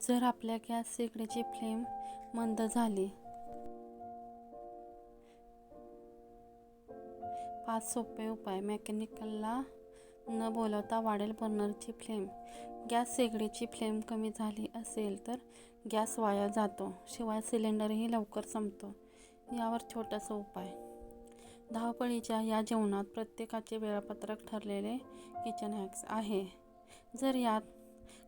जर आपल्या गॅस शेगडीची फ्लेम मंद झाली. पाच सोपे उपाय. मेकॅनिकलला न बोलवता वाढेल बर्नरची फ्लेम. गॅस शेगडीची फ्लेम कमी झाली असेल तर गॅस वाया जातो. शिवाय सिलेंडरही लवकर संपतो. यावर छोटासा उपाय. धावपळीच्या या जेवणात प्रत्येकाचे वेळापत्रक ठरलेले किचन हॅक्स आहे. जर यात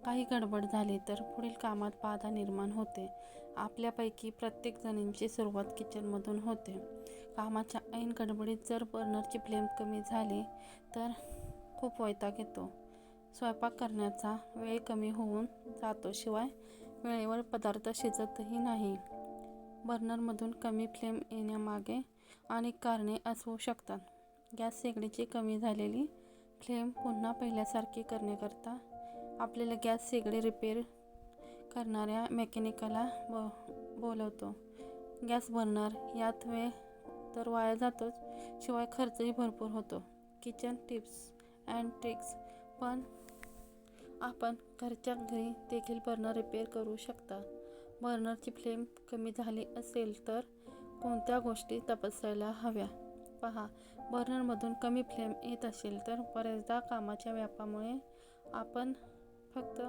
काही गडबड झाली तर पुढील कामात बाधा निर्माण होते. आपल्यापैकी प्रत्येक जणींची सुरुवात किचनमधून होते. कामाच्या ऐन गडबडीत जर बर्नरची फ्लेम कमी झाली तर खूप वैताग येतो. स्वयंपाक करण्याचा वेळ कमी होऊन जातो शिवाय वेळेवर पदार्थ शिजतही नाही. बर्नरमधून कमी फ्लेम येण्यामागे अनेक कारणे असू शकतात. गॅस शेगडीची कमी झालेली फ्लेम पुन्हा पहिल्यासारखी करण्याकरता आपल्याला गॅस शेगडी रिपेअर करणाऱ्या मेकॅनिकला ब बोलवतो. गॅस बर्नर यात वेळ तर वाया जातोच शिवाय खर्चही भरपूर होतो. किचन टिप्स अँड ट्रिक्स पण आपण घरच्या घरी देखील बर्नर रिपेअर करू शकता. बर्नरची फ्लेम कमी झाली असेल तर कोणत्या गोष्टी तपासायला हव्या? पहा बर्नरमधून कमी फ्लेम येत असेल तर बऱ्याचदा कामाच्या व्यापामुळे आपण फक्त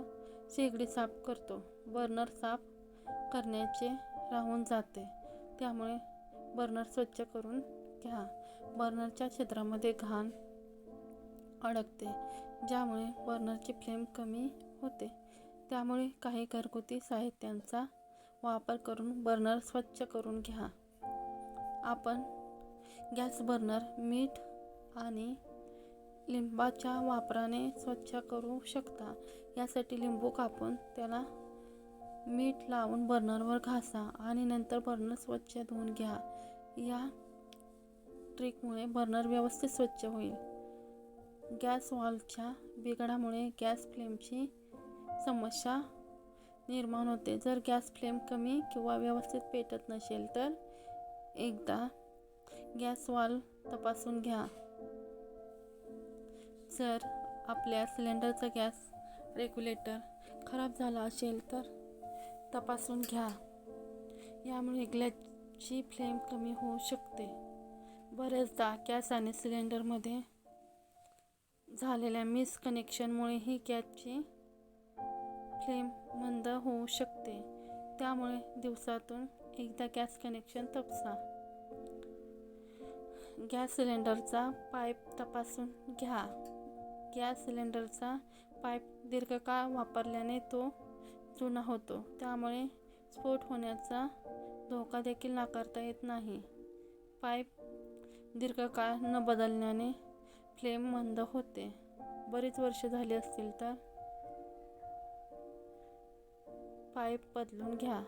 शेगडी साफ करतो. बर्नर साफ करण्याचे राहून जाते. त्यामुळे बर्नर स्वच्छ करून घ्या. बर्नरच्या छिद्रामध्ये घाण अडकते ज्यामुळे बर्नरची फ्लेम कमी होते. त्यामुळे काही घरगुती साहित्यांचा वापर करून बर्नर स्वच्छ करून घ्या. आपण गॅस बर्नर मीठ आणि लिंबाच्या वापराने स्वच्छ करू शकता. यासाठी लिंबू कापून त्याला मीठ लावून बर्नरवर घासा आणि नंतर बर्नर स्वच्छ धुवून घ्या. या ट्रिकमुळे बर्नर व्यवस्थित स्वच्छ होईल. गॅस वॉलच्या बिघडामुळे गॅस फ्लेमची समस्या निर्माण होते. जर गॅस फ्लेम कमी किंवा व्यवस्थित पेटत नसेल तर एकदा गॅस वॉल तपासून घ्या. जर आपल्या सिलेंडरचा गॅस रेग्युलेटर खराब झाला असेल तर तपासून घ्या. यामुळे गॅसची फ्लेम कमी होऊ शकते. बरेचदा गॅस आणि सिलेंडरमध्ये झालेल्या मिसकनेक्शनमुळेही गॅसची फ्लेम मंद होऊ शकते. त्यामुळे दिवसातून एकदा गॅस कनेक्शन तपासा. गॅस सिलेंडरचा पाईप तपासून घ्या. गॅस सिलेंडरचा पाईप दीर्घकाळ वापरल्याने तो जुना होतो. त्यामुळे स्फोट होण्याचा धोका देखील नाकारता येत नाही. पाईप दीर्घकाळ न बदलण्याने फ्लेम मंद होते. बरीच वर्ष झाली असतील तर पाईप बदलून घ्या.